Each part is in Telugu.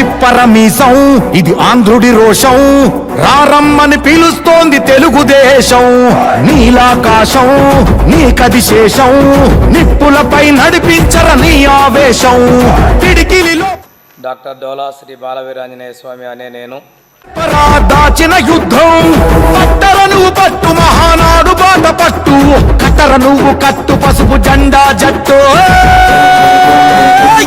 తిప్పరమీసం ఇది ఆంధ్రుడి రోషం. రారమ్మని పిలుస్తోంది తెలుగుదేశం. నీలాకాశం నీకది శేషం. నిప్పులపై నడిపించర నీ ఆవేశం. పిడికిలిలో డాక్టర్ డోలా శ్రీ బాలవీరాంజనేయ స్వామి అనే నేను. దాచిన యుద్ధం. పట్టర నువ్వు పట్టు మహానాడు బాట పట్టు. కట్టర నువ్వు కట్టు పసుపు జెండా జట్టు. ఏయ్!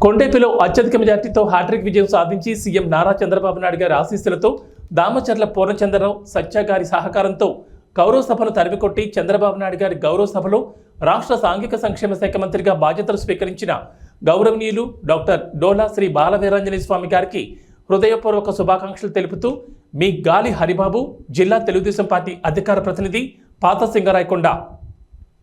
కొండేపిలో అత్యధిక మెజార్టీతో హ్యాట్రిక్ విజయం సాధించి సీఎం నారా చంద్రబాబు నాయుడు గారి ఆశీస్సులతో దామచర్ల పూర్ణచంద్రరావు సత్య గారి సహకారంతో గౌరవ సభను తరిమికొట్టి చంద్రబాబు నాయుడు గారి గౌరవ సభలో రాష్ట్ర సాంఘిక సంక్షేమ శాఖ మంత్రిగా బాధ్యతలు స్వీకరించిన గౌరవనీయులు డాక్టర్ డోలా శ్రీ బాలవీరాంజనేయ స్వామి గారికి హృదయపూర్వక శుభాకాంక్షలు తెలుపుతూ మీ గాలి హరిబాబు జిల్లా తెలుగుదేశం పార్టీ అధికార ప్రతినిధి పాత సింగరాయకొండ